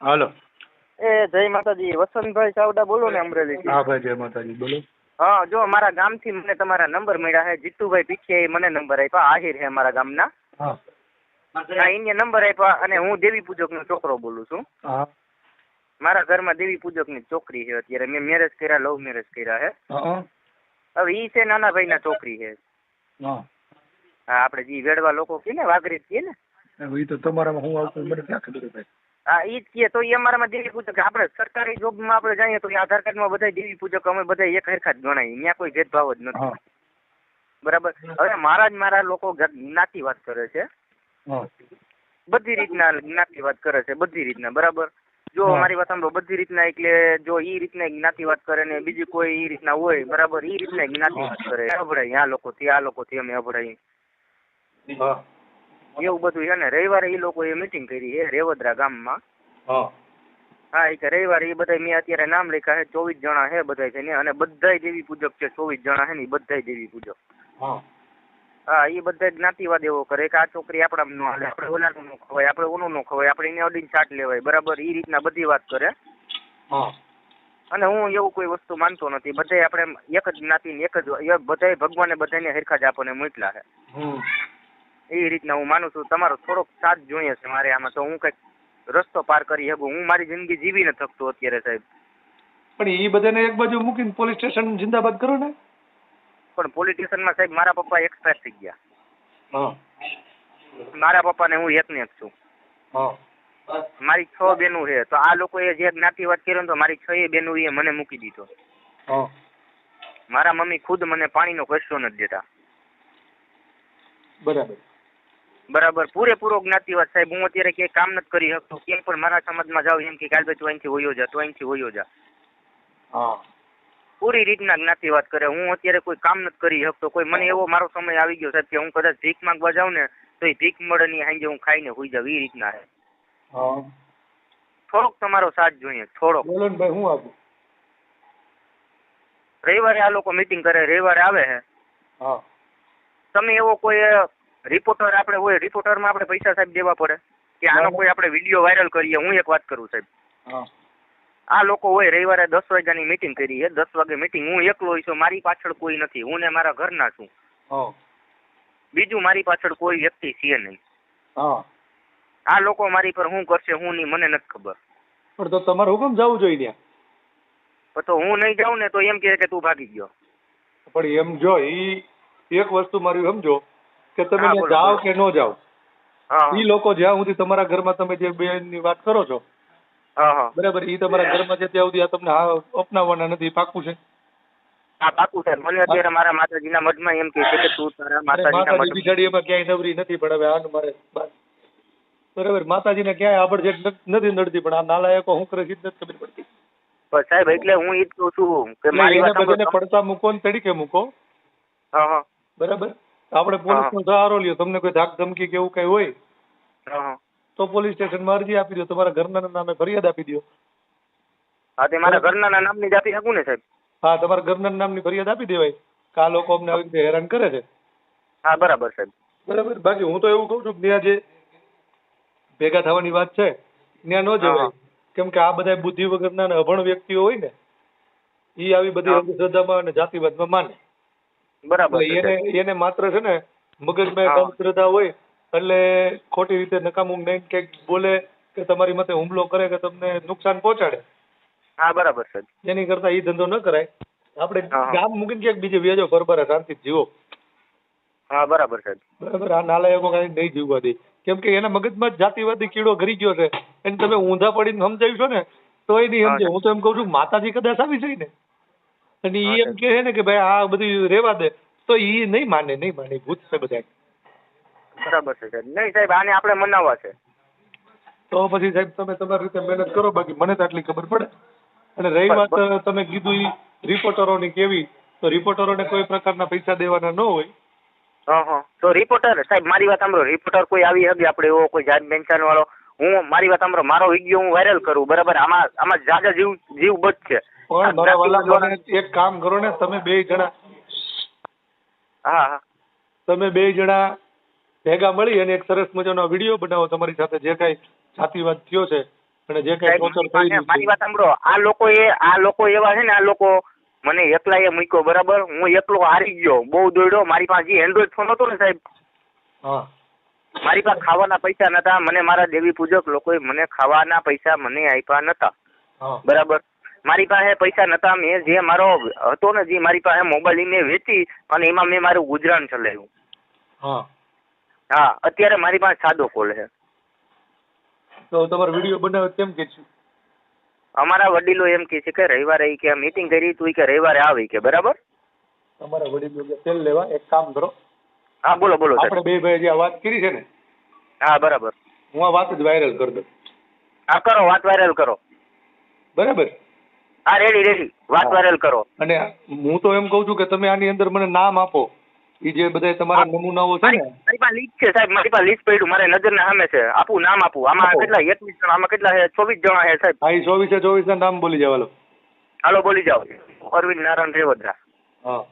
હાલો. એ જય માતાજી વસંતભાઈ ચાવડા બોલો ને અમરેલી હા ભાઈ જય માતાજી બોલો. હા જો મારા ગામથી મને તમારા નંબર મળ્યા છે જીતુભાઈ પીછે મને નંબર આપ્યો આહિર છે મારા ગામના. હા. હા એને નંબર આપ્યા અને હું દેવી પૂજકનો છોકરો બોલું છું. હા. મારા ઘરમાં દેવી પૂજકની છોકરી છે અત્યારે મેં મેરેજ કર્યા લવ મેરેજ કર્યા છે હા હવે ઈ છે નાના ભાઈ ના છોકરી છે. હા. આપડે આપણે જે વેડવા લોકો કહે ને વાઘરી કે ને. એ તો તમારામાં હું આવતો મને ક્યાં ખબર ભાઈ? હા ઈ જ કહે તો એ અમારામાં દેવી પૂજક આપણે સરકારી જોબમાં આપણે જઈએ તો એ આધાર કાર્ડમાં બધા દેવી પૂજક અમે બધા એક હરખા જ ગણાય ત્યાં કોઈ ભેદભાવ જ નથી. બરાબર? હવે મારા જ મારા લોકો જ્ઞાતિવાદ કરે છે. બધી રીતના જ્ઞાતિ વાત કરે છે બધી રીતના. બરાબર? જો. મારી વાત સાંભળો બધી રીતના એટલે જો ઈ રીતના જ્ઞાતિવાદ કરે ને બીજી કોઈ ઈ રીતના હોય બરાબર? ઈ રીતના જ્ઞાતિવાદ કરે. અભડાય. આ લોકો થી આ લોકો થી અમે અભડાય એવું બધું છે ને રવિવારે ઈ લોકોએ મીટિંગ કરી છે રેવદરા ગામમાં. હા. એ કે રવિવારે એ બધા મેં અત્યારે નામ લખ્યા છે ચોવીસ જણા છે બધા છે ને અને બધા દેવી પૂજક છે ચોવીસ જણા છે ને ઈ બધાય દેવી પૂજક. હા. એ બધા જ્ઞાતિવાદ એવો કરે કે આ છોકરી આપણા નો હાલે આપણે ઓલાનું નો ખવાય આપણે ઓનું નો ખવાય આપણે એને અડીને છાટ લેવાય બરાબર? એ રીતના બધી વાત કરે. અને હું એવું કોઈ વસ્તુ માનતો નથી બધાય આપણે એક જ જ્ઞાતિ એક જ એ બધાય ભગવાને બધાને હરખા જ આપણને મોકલા છે. એ રીતના હું માનું છું તમારો થોડોક સાથ જોઈએ છે મારે આમાં. તો હું કંઈક રસ્તો પાર કરી શકું. હું મારી જિંદગી જીવી ન થકતો અત્યારે સાહેબ. પણ એ બધાને એક બાજુ મૂકીને પોલીસ સ્ટેશન જિંદાબાદ કરો ને. પણ પોલિટિશિયનમાં સાહેબ મારા પપ્પા એક્સપાયર થઈ ગયા. હા. મારા પપ્પાને હું એકને એક છું. હા. મારી છ બેનું છે. તો આ લોકોએ જે જ્ઞાતિવાદ કર્યો ને તો મારી છ એ બેનું એ મને મૂકી દીધો. હા. મારા મમ્મી ખુદ મને પાણીનો કશો નથી દેતા. બરાબર. બરાબર. પૂરેપૂરો જ્ઞાતિવાદ સાહેબ. હું અત્યારે ક્યાંય કામ નથી કરી શકતો. ક્યાંય પણ મારા સમાજમાં જાઉં એમ કે કાલ ભાઈ તું અહીંથી હોયો જા તું અહીંથી હોયો જા. હા. પૂરી રીતના જ્ઞાતિવાદ કરે. હું અત્યારે કોઈ કામ નથી કરી શકતો. કોઈ મને એવો મારો સમય આવી ગયો સાહેબ કે હું કદાચ ભીખ માંગવા જાઉં ને તો એ ભીખ મળે ની સાંજે હું ખાઈને હોઈ જાઉં. એ રીતના છે. હા. થોડોક તમારો સાથ જોઈએ. થોડોક. ભાઈ હું આપું? રવિવારે આ લોકો મીટિંગ કરે. રવિવારે આવે છે તમે એવો કોઈ રિપોર્ટર આપણે હોય રિપોર્ટરમાં આપણે પૈસા સાહેબ દેવા પડે. કે આનો કોઈ આપણે વીડિયો વાયરલ કરીએ હું એક વાત કરું સાહેબ. આ લોકો હોય રવિવારે દસ વાગ્યાની મીટિંગ કરી છે દસ વાગે મીટિંગ હું એકલો છું મારી પાછળ કોઈ નથી. હું ને મારા ઘરના છું. બીજું મારી પાછળ કોઈ વ્યક્તિ છે નહીં. આ લોકો મારી પર શું કરશે હું નહીં મને નથી ખબર. પણ તો તમારે હુકમ જવું જોઈએ ત્યાં. તો હું નહીં જાઉં ને તો એમ કહે કે તું ભાગી ગયો. પણ એમ જો ઈ એક વસ્તુ મારી સમજો. કે તમે ત્યાં જાઓ કે ન જાઓ? એ લોકો જ્યાં સુધી તમારા ઘરમાં તમે જે બેનની વાત કરો છો બરાબર એ તમારા ઘરમાં છે ત્યાં સુધી આ તમને અપનાવવાના નથી પાકું છે? હા પાકું સાહેબ મને અત્યારે મારા માતાજીના મઢમાં એમ કહે છે કે તું તારા માતાજીના માતાજી બિચારી એમાં ક્યાંય નવરી નથી પણ હવે આનું મારે બરાબર માતાજીને ક્યાંય આબડજેટ નથી નડતી પણ આ નાલાયકો હું કરે છે નથી ખબર પડતી. સાહેબ એટલે હું એ જ કહું છું કે મારી વાત પડતા મૂકો ને તરીકે મૂકો. હા હા. બરાબર? આપણે પોલીસનો સહારો લ્યો. તમને કોઈ ધાક ધમકી કે એવું કઈ હોય તો પોલીસ સ્ટેશનમાં અરજી આપી દો. તમારા ઘરના નામે ફરિયાદ આપી દો. હા તે મારા ઘરના નામની જ આપી શકું ને સાહેબ? હા તમારા ઘરના નામની ફરિયાદ આપી દેવાય. કે આ લોકો અમને આવી રીતે હેરાન કરે છે. હા બરાબર સાહેબ. બરાબર. બાકી હું તો એવું કહું છું કે ત્યાં જે ભેગા થવાની વાત છે ત્યાં ન જવાય. કેમ કે આ બધા બુદ્ધિ વગરના અભણ વ્યક્તિઓ હોય ને એ આવી બધી. અંધશ્રદ્ધામાં અને જાતિવાદમાં માને. બરાબર એને એને માત્ર છે ને મગજમાં. એક અંધશ્રદ્ધા હોય એટલે ખોટી રીતે નકામું નહીં કંઈક બોલે કે તમારી માથે હુમલો કરે કે તમને નુકસાન પહોંચાડે. હા બરાબર સાહેબ એની કરતા એ ધંધો ન કરાય. આપણે. ગામ મૂકીને ક્યાંક બીજે વ્યાજો ફરફરા શાંતિ જીવો. હા બરાબર સાહેબ બરાબર આ નાલાયકો કઈ નહીં જીવવા દે. કેમ કે એના મગજમાં જાતિવાદી કીડો ઘરી ગયો છે. એને તમે ઊંધા પડીને સમજાવ્યું છો ને તો એ નહીં સમજે. હું તો એમ કહું છું માતાજી કદાચ આવી જાય ને? અને ઈ એમ કહે ને કે ભાઈ આ બધું રેવા દે. તો ઈ નહીં માને નહીં માને ભૂત છે બધા બરાબર છે સાહેબ. નહીં સાહેબ આને આપણે મનાવવા છે. તો પછી સાહેબ તમે તમારી રીતે મહેનત કરો બાકી મને તો આટલી ખબર પડે. અને રહી વાત તમે કીધું ઈ રિપોર્ટરોની કેવી તો રિપોર્ટરોને કોઈ પ્રકારના પૈસા દેવાના ન હોય. હા હા. તો રિપોર્ટર સાહેબ મારી વાત સાંભળો. રિપોર્ટર કોઈ આવી હગે આપણે એવો કોઈ જાત બેન્ચાન વાળો હું મારી વાત સાંભળો. મારો વીડિયો હું વાયરલ કરું બરાબર? આમાં આમાં જાજા જીવ જીવ બચશે પણ મારા વાલા મને એક કામ કરો ને તમે બે જણા હા હા. તમે બે જણા ભેગા મળી અને એક સરસ મજાનો વીડિયો બનાવો તમારી સાથે જે કઈ જાતિવાદ થયો છે અને જે કઈ ટોર્ચર થઈ મારી વાત સાંભળો. આ લોકો એ આ લોકો એવા છે ને આ લોકો મને એકલા એ મૂક્યો બરાબર? હું એકલો હારી ગયો બહુ દોડ્યો. મારી પાસે એન્ડ્રોઈડ ફોન હતો ને સાહેબ હા. મારી પાસે ખાવાના પૈસા નતા. મને મારા દેવી પૂજક લોકોએ મને ખાવાના પૈસા મને આપ્યા નતા. બરાબર? મારી પાસે પૈસા નતા મેં જે મારો હતો ને જે મારી પાસે મોબાઈલ ઈ મેં વેચી અને એમાં મેં મારું ગુજરાન ચલાવ્યું. હા. હા અત્યારે મારી પાસે સાદો કોલ છે. તો તમારો વીડિયો બનાવ્યો કેમ કે છે? અમારા વડીલો એમ કહે છે કે રવિવારે કે મીટિંગ કરી તું કે રવિવારે આવી કે બરાબર? તમારા વડીલો કે તેલ લેવા એક કામ કરો. હા બોલો બોલો આપણે બે ભાઈ જે વાત કરી છે ને હા બરાબર. હું આ વાત જ વાયરલ કરી દઉં. હા કરો વાત વાયરલ કરો. બરાબર? હા રેડી રેડી વાત. વાયરલ કરો. અને હું તો એમ કહું છું કે તમે આની અંદર મને નામ આપો. એ જે બધા તમારા નમૂનાઓ છે ને. મારી પાસે લિસ્ટ છે સાહેબ મારી પાસે લિસ્ટ પડ્યું. મારે નજરના સામે છે. આપું નામ આપું. આમાં કેટલા એકવીસ જણા આમાં કેટલા છે? ચોવીસ જણા છે સાહેબ. હા એ ચોવીસે ચોવીસ ના નામ બોલી જવાલો હાલો બોલી જાઓ. અરવિંદ નારાયણ રેવદ્રા. હા.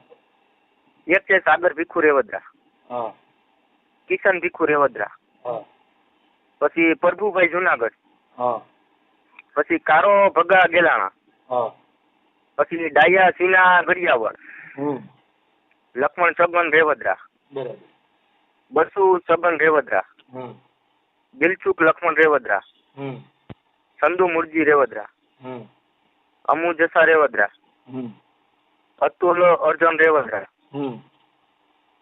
એક છે સાગર ભીખુ રેવદ્રા. હા. કિશન ભીખુ રેવદ્રા. હા. પછી પ્રભુભાઈ જુનાગઢ. હા. પછી કારો ભગા ગેલાણા. હા. પછી ડાયા સીના ગરિયાવળ હમ. લક્ષ્મણ છગન રેવદરા. બરાબર. બસુ છગન રેવદરા. હમ. દિલચુક લક્ષ્મણ રેવદરા. હમ. સંધુ મુરજી રેવદરા. હમ. અમુ જસા રેવદરા. હમ. અતુલ અર્જન રેવદરા. હમ.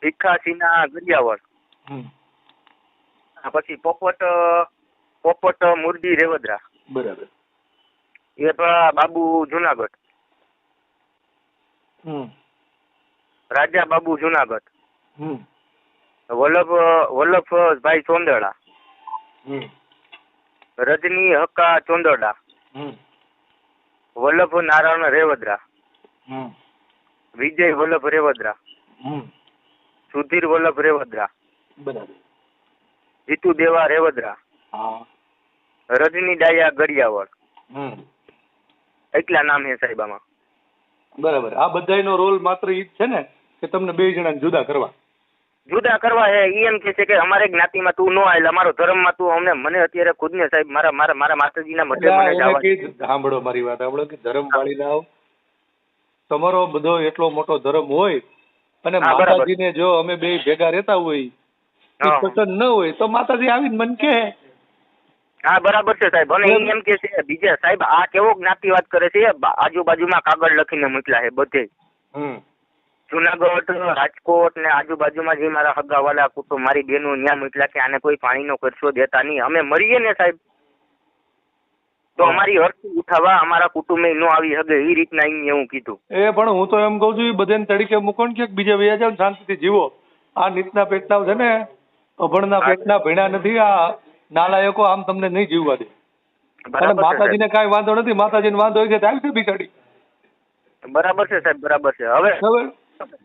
ભીખા સિંહા ગરિયાવળ હમ. પછી પોપટ પોપટ મુરજી રેવદરા. બરાબર. એ બાબુ જુનાગઢ. રાજા બાબુ જુનાગઢ. વલ્લભ વલ્લભભાઈ ચોંદડા. રજની હક્કા ચોંદડા. વલ્લભ નારાયણ રેવદરા. વિજય વલ્લભ રેવદરા. સુધીર વલ્લભ રેવદરા. જીતુ દેવા રેવદરા. રજની ડાયા ગરિયાવળ હમ. એટલા નામ છે સાહેબ આમાં. બરાબર. આ બધાયનો રોલ માત્ર ઈ જ છે ને કે તમને બે જણાને જુદા કરવા. જુદા કરવા હે ઈ એમ કે છે કે અમારે જ્ઞાતિમાં તું ન આવેલ અમારો ધર્મમાં તું અમને મને અત્યારે ખુદને સાહેબ મારા મારા મારા માતાજીના મઢે મને જવા સાંભળો મારી વાત સાંભળો કે ધર્મ વાળી લાવ તમારો બધો એટલો મોટો ધર્મ હોય અને. માતાજીને જો અમે બે ભેગા રહેતા હોય ઈ ન હોય તો માતાજી આવીને મને કહે. હા બરાબર છે સાહેબ. અને એમ? કે છે બીજા સાહેબ આ કેવો જ્ઞાતિવાદ કરે છે? આજુબાજુમાં કાગળ લખીને મોકલ્યા છે બધે. જુનાગઢ રાજકોટ ને આજુબાજુમાં જે મારા હગાવાલા કુટુંબ મારી બેનો ન્યા મોકલ્યા કે આને કોઈ પાણીનો ખર્ચો દેતા નહીં. અમે મરીએ ને સાહેબ. તો અમારી હરતી ઉઠાવવા અમારા કુટુંબે નો આવી હગે એ રીતના એમ એવું કીધું. એ પણ હું તો એમ કહું છું બધાને તરીકે મૂકો ને ક્યાંક બીજે વ્યાજ શાંતિથી જીવો. આ નીતના પેટના છે ને અભણના પેટના ભીણા નથી આ નાલાયકો આમ તમને નહીં જીવવા દે. અને છે. માતાજીને કાંઈ વાંધો નથી માતાજીને વાંધો હોય કે તો આવશે બિચારી. બરાબર છે સાહેબ બરાબર છે. હવે હવે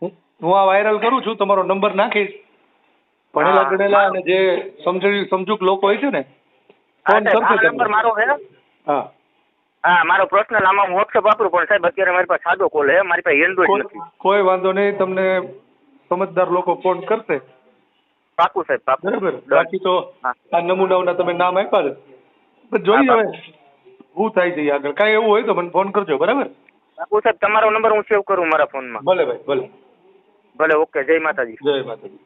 હું હું આ વાયરલ કરું છું તમારો નંબર નાખીશ. ભણેલા ગણેલા અને જે સમજણી સમજુક લોકો હોય છે ને હા ફોન કરશે નંબર મારો છે? હા. હા મારો પર્સનલ આમાં હું વોટ્સઅપ વાપરું પણ સાહેબ અત્યારે મારી પાસે સાદો કોલ છે મારી પાસે એન્ડ્રોઈડ નથી. કોઈ- કોઈ વાંધો નહીં તમને સમજદાર લોકો ફોન કરશે. પાકું સાહેબ પાકું. બરાબર. બાકી તો હા. આ નમૂનાઓના તમે નામ આપ્યા છે. જોઈએ હવે શું થાય છે આગળ. કાંઈ એવું હોય તો મને ફોન કરજો બરાબર? પાકું સાહેબ તમારો નંબર હું સેવ કરું મારા ફોનમાં. ભલે ભાઈ ભલે. ભલે ઓકે જય માતાજી. જય માતાજી.